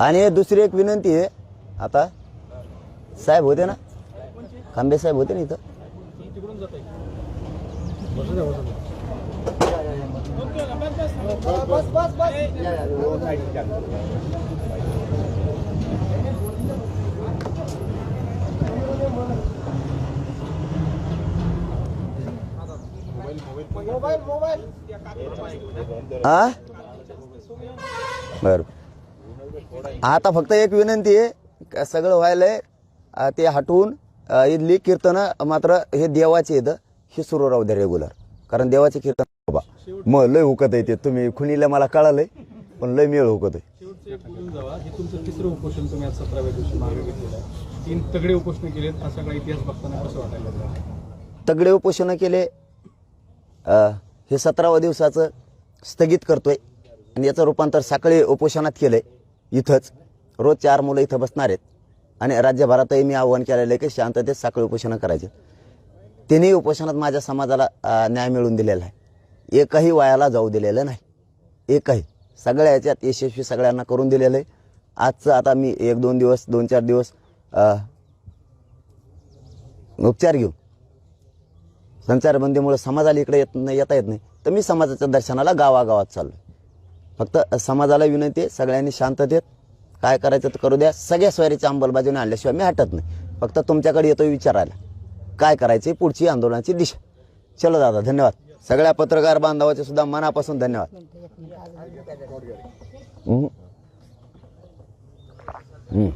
आणि दुसरी एक विनंती आहे. आता साहेब होते ना? खांबे साहेब होते ना इथं? हा बर. आता फक्त एक विनंती आहे का सगळं व्हायलंय ते हटवून इथली कीर्तनं मात्र हे देवाचे इथं हे सुरू राहू द्या रेग्युलर कारण देवाचे कीर्तन बाबा मग लय हुकत आहे ते. तुम्ही खुणीला मला कळालंय पण लय मेळ हुकत आहे. हे तगडे उपोषण केलेत हा सगळा इतिहास बघताना कसं वाटायला लागलं? तगडे उपोषणं केले हे सतराव्या दिवसाचं स्थगित करतोय. आणि याचं रूपांतर साखळी उपोषणात आहे इथंच. रोज चार मुलं इथं बसणार आहेत. आणि राज्यभरातही मी आव्हान केलेलं आहे की शांततेत साखळी उपोषणं करायचे. तिन्ही उपोषणात माझ्या समाजाला न्याय मिळवून दिलेला आहे. एकही वायाला जाऊ दिलेलं नाही. एकही. सगळ्या याच्यात यशस्वी सगळ्यांना करून दिलेलं आहे. आजचं आता मी एक दोन दिवस दोन चार दिवस उपचार घेऊ संचारबंदीमुळे समाजाला इकडे येत नाही येता येत नाही. तर मी समाजाच्या दर्शनाला गावागावात चाललो फक्त समाजाला विनंती आहे सगळ्यांनी शांततेत काय करायचं तर करू द्या. सगळ्या सोयरीच्या अंमलबजावणी आणल्याशिवाय मी हटत नाही. फक्त तुमच्याकडे येतो विचारायला. काय करायचे पुढची आंदोलनाची दिशा. चलो दादा धन्यवाद. सगळ्या पत्रकार बांधवाचे सुद्धा मनापासून धन्यवाद. हम्म.